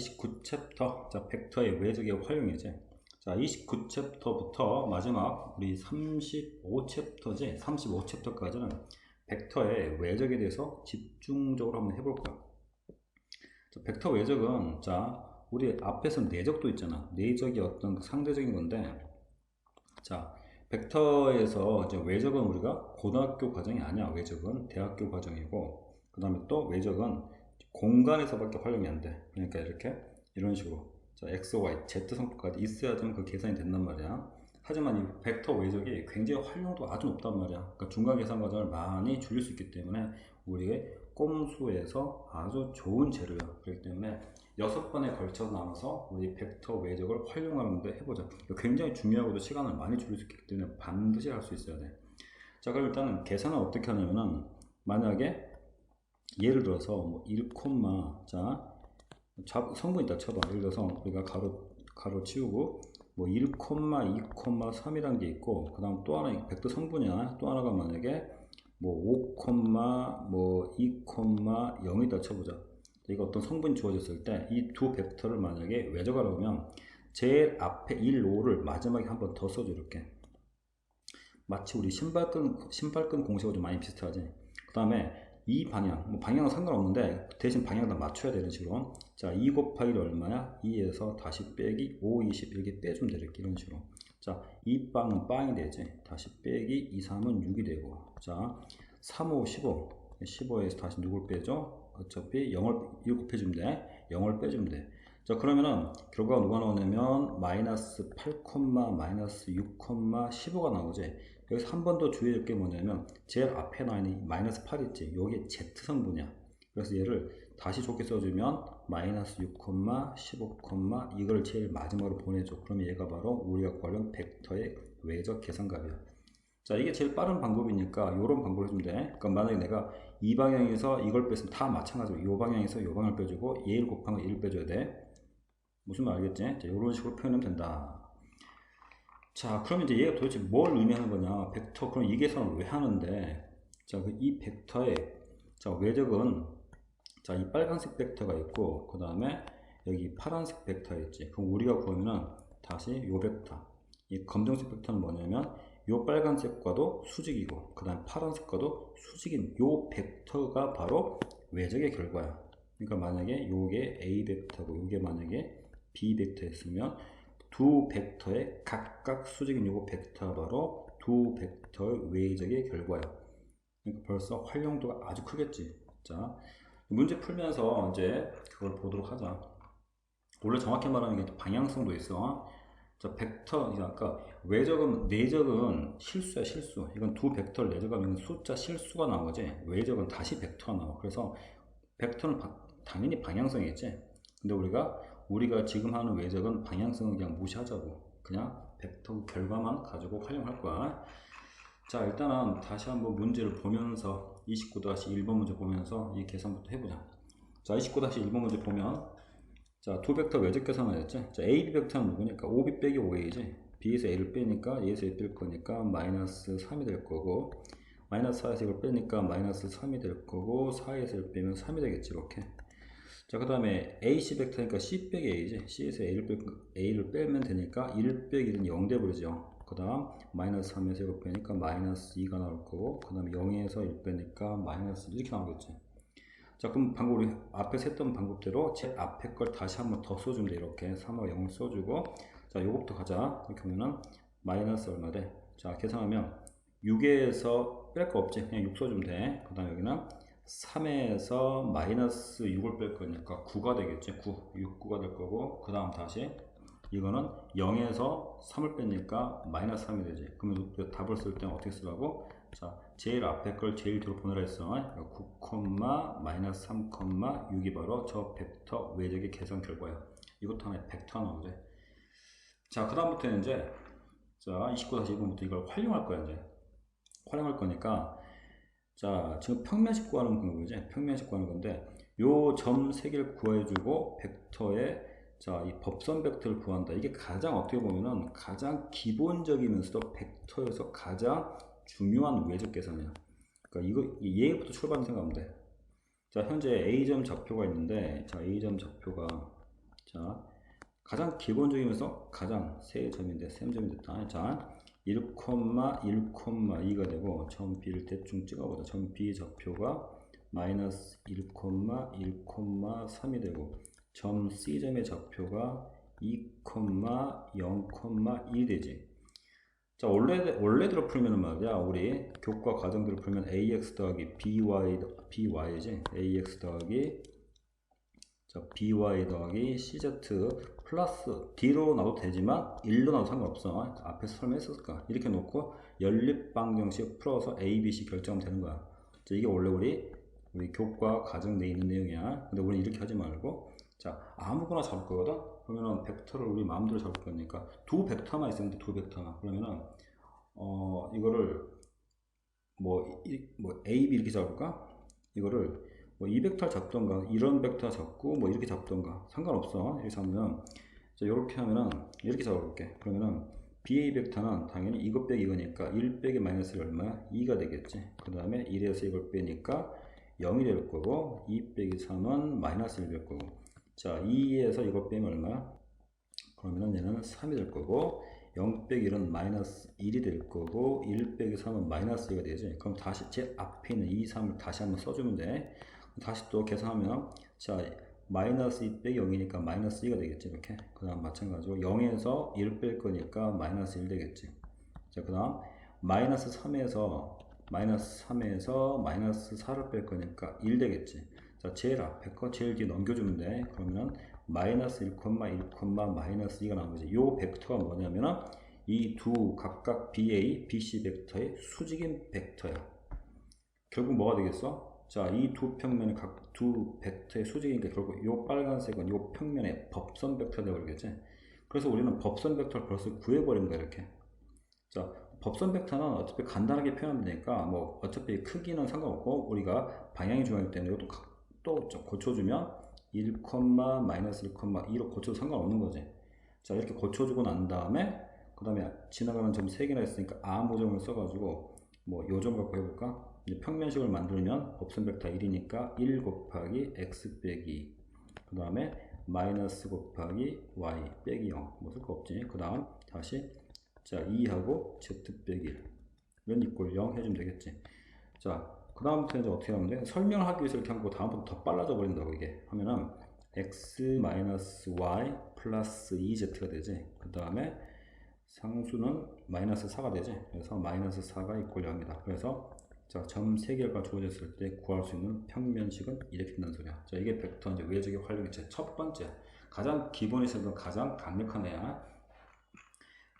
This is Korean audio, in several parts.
29챕터 자 벡터의 외적의 활용이지. 자 29챕터부터 마지막 우리 35챕터지? 35챕터까지는 벡터의 외적에 대해서 집중적으로 한번 해볼 거야 자, 벡터 외적은 자 우리 앞에서 내적도 있잖아. 내적이 어떤 그 상대적인 건데 자 벡터에서 이제 외적은 우리가 고등학교 과정이 아니야. 외적은 대학교 과정이고 그 다음에 또 외적은 공간에서밖에 활용이 안 돼. 그러니까 이렇게 이런 식으로 자, x, y, z 성격까지 있어야지만 그 계산이 된단 말이야. 하지만 이 벡터 외적이 굉장히 활용도 아주 높단 말이야. 그러니까 중간 계산 과정을 많이 줄일 수 있기 때문에 우리의 꼼수에서 아주 좋은 재료야. 그렇기 때문에 여섯 번에 걸쳐 나눠서 우리 벡터 외적을 활용하는데 해보자. 굉장히 중요하고도 시간을 많이 줄일 수 있기 때문에 반드시 할 수 있어야 돼. 자, 그럼 일단은 계산을 어떻게 하냐면은 만약에 예를 들어서 뭐 1, 자 성분 있다 쳐봐. 예를 들어서 우리가 가로 가로 치우고 뭐 1, 2, 3이란 게 있고 그다음 또 하나 벡터 성분이야. 또 하나가 만약에 뭐 5, 뭐 2, 0이다 쳐보자. 이거 어떤 성분이 주어졌을 때 이 두 벡터를 만약에 외적하라고 하면 제일 앞에 1, 5를 마지막에 한 번 더 써줘 이렇게 마치 우리 신발끈 신발끈 공식하고 좀 많이 비슷하지 그 다음에 이 방향, 뭐 방향은 상관없는데 대신 방향을 맞춰야 되는 식으로 자, 2 곱하기 얼마야? 2에서 다시 빼기 5, 20 이렇게 빼주면 되겠게 이런 식으로. 자, 이 빵은 빵이 되지? 다시 빼기 2, 3은 6이 되고. 자, 3, 5, 15 15에서 다시 누굴 빼죠? 어차피 0을 1 곱해주면 돼. 0을 빼주면 돼. 자, 그러면은 결과가 누가 나오냐면 마이너스 8, 마이너스 6, 15가 나오지 여기서 한 번 더 주의할 게 뭐냐면 제일 앞에 나와 있는 마이너스 8 있지? 여기 Z 성분이야. 그래서 얘를 다시 좋게 써주면 마이너스 6, 15, 이걸 제일 마지막으로 보내줘. 그러면 얘가 바로 우리가 구하려는 벡터의 외적 계산값이야. 자 이게 제일 빠른 방법이니까 이런 방법을 해주면 돼. 그러니까 만약에 내가 이 방향에서 이걸 뺐으면 다 마찬가지로 이 방향에서 이 방향을 빼주고 얘를 거 1을 빼줘야 돼. 무슨 말 알겠지? 자, 이런 식으로 표현하면 된다 자, 그럼 이제 얘가 도대체 뭘 의미하는 거냐? 벡터, 그럼 이 계산을 왜 하는데? 자, 그이 벡터의, 자, 외적은, 자, 이 빨간색 벡터가 있고, 그 다음에 여기 파란색 벡터 있지. 그럼 우리가 구하면은 다시 요 벡터. 이 검정색 벡터는 뭐냐면, 요 빨간색과도 수직이고, 그 다음 파란색과도 수직인 요 벡터가 바로 외적의 결과야. 그러니까 만약에 요게 A 벡터고, 요게 만약에 B 벡터였으면, 두 벡터의 각각 수직인 요거 벡터 바로 두 벡터의 외적의 결과예요. 그러니까 벌써 활용도가 아주 크겠지. 자, 문제 풀면서 이제 그걸 보도록 하자. 원래 정확히 말하면 이게 방향성도 있어. 자, 벡터, 아까 외적은, 내적은 실수야, 실수. 이건 두 벡터를 내적하면 숫자 실수가 나오지. 외적은 다시 벡터가 나와. 그래서 벡터는 바, 당연히 방향성이겠지. 근데 우리가 우리가 지금 하는 외적은 방향성을 그냥 무시하자고. 그냥 벡터 결과만 가지고 활용할 거야. 자 일단은 다시 한번 문제를 보면서 29-1번 문제 보면서 이 계산부터 해보자. 자 29-1번 문제 보면 자두 벡터 외적 계산을 했지? 자 A, B 벡터는 누구니까? 5B 빼기 5A지. B에서 A를 빼니까 A에서 A 뺄 거니까 마이너스 3이 될 거고 마이너스 4에서 이걸 빼니까 마이너스 3이 될 거고 4에서 1 빼면 3이 되겠지 이렇게 자, 그 다음에 AC 벡터니까 C 빼기 A지. C에서 A를, 빼, A를 빼면 되니까 1 빼기 1은 0 돼버리죠. 그 다음, 마이너스 3에서 1 빼니까 마이너스 2가 나올 거고, 그 다음에 0에서 1 빼니까 마이너스 이렇게 나오겠지. 자, 그럼 방금 우리 앞에서 했던 방법대로 제 앞에 걸 다시 한번 더 써주면 돼. 이렇게 3하 0을 써주고, 자, 요것부터 가자. 이렇게 하면은 마이너스 얼마 돼? 자, 계산하면 6에서 뺄 거 없지. 그냥 6 써주면 돼. 그 다음 여기는 3에서 마이너스 6을 뺄 거니까 9가 되겠지? 9, 6, 9가 될 거고 그 다음 다시. 이거는 0에서 3을 빼니까 마이너스 3이 되지. 그러면 답을 쓸 때는 어떻게 쓰라고? 자 제일 앞에 걸 제일 뒤로 보내라 했어. 9, 마이너스 3, 6이 바로 저 벡터 외적의 계산 결과야. 이것도 하나의 벡터 나오지. 자그 다음부터는 이제 자 29-1번부터 이걸 활용할 거야 이제. 활용할 거니까 자, 지금 평면식 구하는 방법이지. 평면식 구하는 건데, 요 점 세 개를 구해주고, 벡터의, 자, 이 법선 벡터를 구한다. 이게 가장 어떻게 보면은 가장 기본적이면서도 벡터에서 가장 중요한 외적 계산이야. 그러니까 이거, 얘부터 출발하는 생각하면 돼. 자, 현재 A점 좌표가 있는데, 자, A점 좌표가, 자, 가장 기본적이면서 가장 세 점인데 셈점이 됐다. 자, 1,1,2가 되고 점 B를 대충 찍어보자. 점 B 좌표가 마이너스 1,1,3이 되고 점 C점의 좌표가 2,0,1이 되지. 자, 원래, 원래대로 풀면 말이야. 우리 교과 과정대로 풀면 ax 더하기 by, by지. ax 더하기 자, by 더하기 cz 플러스 d로 나도 되지만 1로 나도 상관없어. 앞에서 설명했었을까? 이렇게 놓고 연립 방정식 풀어서 a, b, c 결정하면 되는 거야. 자, 이게 원래 우리 우리 교과 과정 내에 있는 내용이야. 근데 우리는 이렇게 하지 말고 자, 아무거나 잡을 거거든? 그러면은 벡터를 우리 마음대로 잡을 거니까 두 벡터만 돼, 두 벡터만. 그러면은 어, 이거를 뭐, 이, 뭐 A, B 이렇게 잡을까? 이거를 뭐이 벡터 잡던가 이런 벡터 잡고 뭐 이렇게 잡던가 상관없어. 이렇게 잡으면 자, 이렇게 하면은 이렇게 잡아볼게. 그러면은 BA 벡터는 당연히 이것 빼기 이거니까 1 빼기 마이너스 1 얼마야? 2가 되겠지. 그 다음에 1에서 이걸 빼니까 0이 될 거고 2 빼기 3은 마이너스 1될 거고 자 2에서 이거 빼면 얼마야? 그러면은 얘는 3이 될 거고 0 빼기 1은 마이너스 1이 될 거고 1 빼기 3은 마이너스 2가 되지 그럼 다시 제 앞에 있는 2, 3을 다시 한번 써주면 돼 다시 또 계산하면 자 마이너스 2 빼기 0이니까 마이너스 2가 되겠지 이렇게? 그 다음 마찬가지로 0에서 1뺄 거니까 마이너스 1 되겠지. 자그 다음 마이너스 3에서 마이너스 3에서 마이너스 4를 뺄 거니까 1 되겠지. 자 제일 앞에 거 제일 뒤에 넘겨주면 돼. 그러면은 마이너스 1, 1, 마이너스 2가 나온 거지. 요 벡터가 뭐냐면은 이 두 각각 BA, BC 벡터의 수직인 벡터야. 결국 뭐가 되겠어? 자, 이 두 평면의 각두 벡터의 수직이니까 결국 요 빨간색은 요 평면의 법선 벡터 되어버리겠지. 그래서 우리는 법선 벡터를 벌써 구해버린 거야, 이렇게. 자, 법선 벡터는 어차피 간단하게 표현하면 되니까, 뭐, 어차피 크기는 상관없고, 우리가 방향이 중요하기 때문에 이것도 또좀 고쳐주면 1, 마이너스 1,2로 고쳐도 상관없는 거지. 자, 이렇게 고쳐주고 난 다음에, 그 다음에 지나가는 점 3개나 있으니까 아모점을 써가지고, 뭐, 요점 갖고 해볼까? 평면식을 만들면 법선 벡터 1이니까 1 곱하기 x 빼기 그 다음에 마이너스 곱하기 y 빼기 0 뭐쓸 거 없지. 그 다음 다시 자 2하고 z 빼기 1 이런 이꼴 0 해주면 되겠지. 자그 다음부터 이제 어떻게 하면 돼? 설명을 하기 위해서 이렇게 하고 다음부터 더 빨라져 버린다고 이게 하면은 x 마이너스 y 플러스 2z가 되지. 그 다음에 상수는 마이너스 4가 되지. 그래서 마이너스 4가 이꼴 0이다. 그래서 자, 점 3개가 주어졌을 때 구할 수 있는 평면식은 이렇게 된다는 소리야. 자, 이게 벡터 이제 외적의 활용이제 첫 번째. 가장 기본에서도 가장 강력한 애야.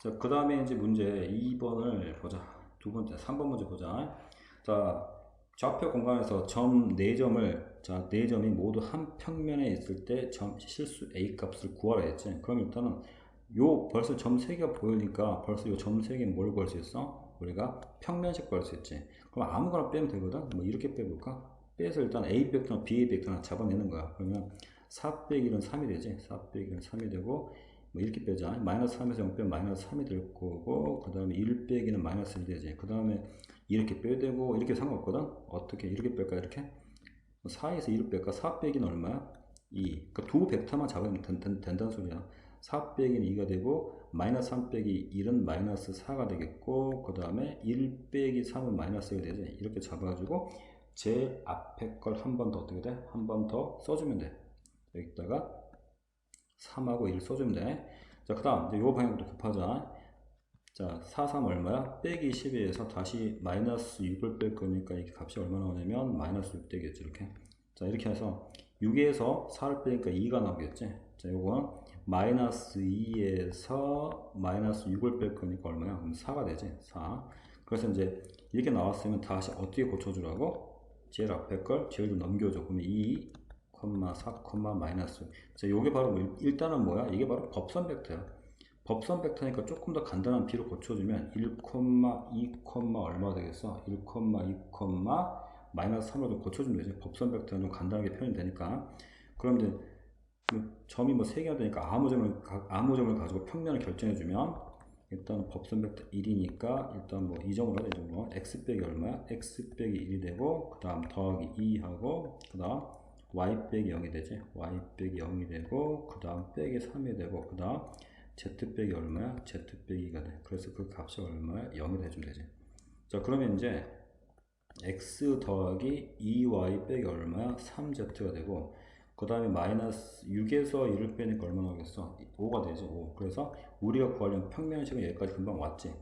자, 그 다음에 이제 문제 2번을 보자. 두 번째, 3번 문제 보자. 자, 좌표 공간에서 점 4점을, 자, 4점이 모두 한 평면에 있을 때 점 실수 A 값을 구하라 했지. 그럼 일단은 요 벌써 점 3개가 보이니까 벌써 요 점 3개 뭘 구할 수 있어? 우리가 평면식 구할 수 있지. 그럼 아무거나 빼면 되거든. 뭐 이렇게 빼볼까? 빼서 일단 A 벡터나 B 벡터나 잡아내는 거야. 그러면 4 빼기 1은 3이 되지. 4 빼기 1은 3이 되고 뭐 이렇게 빼자. 마이너스 3에서 0 빼면 마이너스 3이 될 거고 그 다음에 1 빼기는 마이너스 1이 되지. 그 다음에 이렇게 빼야 되고 이렇게 상관없거든. 어떻게 이렇게 뺄까 이렇게? 4에서 1을 뺄까? 4 빼기는 얼마야? 2. 그러니까 두 벡터만 잡으면 된, 된, 된다는 소리야. 4 빼기는 2가 되고 마이너스 3 빼기 1은 마이너스 4가 되겠고 그 다음에 1 빼기 3은 마이너스 1이 되지 이렇게 잡아가지고 제 앞에 걸 한 번 더 어떻게 돼? 한 번 더 써주면 돼. 여기다가 3하고 1 써주면 돼자그 다음 이제 요 방향부터 곱하자. 자 4, 3 얼마야? 빼기 12에서 다시 마이너스 6을 뺄 거니까 이게 값이 얼마 나오냐면 마이너스 6 되겠지 이렇게. 자 이렇게 해서 6에서 4를 빼니까 2가 나오겠지 자 요건 마이너스 2에서 마이너스 6을 뺄 거니까 얼마야? 그럼 4가 되지 4 그래서 이제 이렇게 나왔으면 다시 어떻게 고쳐주라고? 제일 앞에 걸 제일 넘겨줘 그러면 2, 4, 마이너스 자 요게 바로 뭐 일단은 뭐야? 이게 바로 법선 벡터야 법선 벡터니까 조금 더 간단한 B로 고쳐주면 1, 2, 얼마 되겠어? 1, 2, 마이너스 3으로 고쳐주면 되지 법선 벡터는 좀 간단하게 표현이 되니까 그럼 이제 점이 뭐 3개가 되니까 아무 점을, 아무 점을 가지고 평면을 결정해주면 일단 법선 벡터 1이니까 일단 뭐이 점으로 하자 이 점으로 x 빼기 얼마야? x 빼기 1이 되고 그 다음 더하기 2하고 그 다음 y 빼기 0이 되지 y 빼기 0이 되고 그 다음 빼기 3이 되고 그 다음 z 빼기 얼마야? z 빼기가 돼 그래서 그 값이 얼마야? 0이 돼주면 되지 자 그러면 이제 x 더하기 2y 빼기 얼마야? 3z가 되고 그 다음에 마이너스 6에서 1을 빼니까 얼마 나오겠어? 5가 되죠 5 그래서 우리가 구하려는 평면식은 여기까지 금방 왔지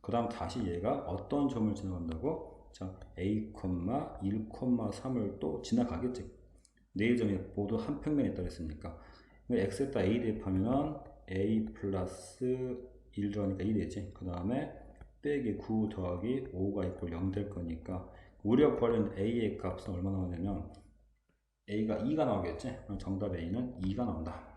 그 다음 다시 얘가 어떤 점을 지나간다고? 자 a, 1,3을 또 지나가겠지 네 점이 모두 한 평면에 있다 그랬으니까 x에다 a 대입하면 a 플러스 1 들어가니까 2 되지 그 다음에 빼기 9 더하기 5가 있고 0 될 거니까 우리가 구하려는 a의 값은 얼마 나오냐면 a가 2가 나오겠지? 그럼 정답 a는 2가 나온다.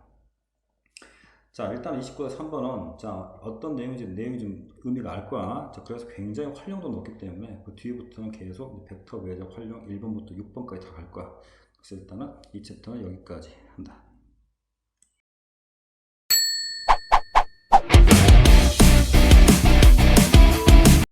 자 일단 29에 3번은 자 어떤 내용인지 내용이 좀 의미가 알 거야. 자 그래서 굉장히 활용도 높기 때문에 그 뒤부터는 계속 벡터 외적 활용 1번부터 6번까지 다 갈 거야. 그래서 일단은 이 챕터는 여기까지 한다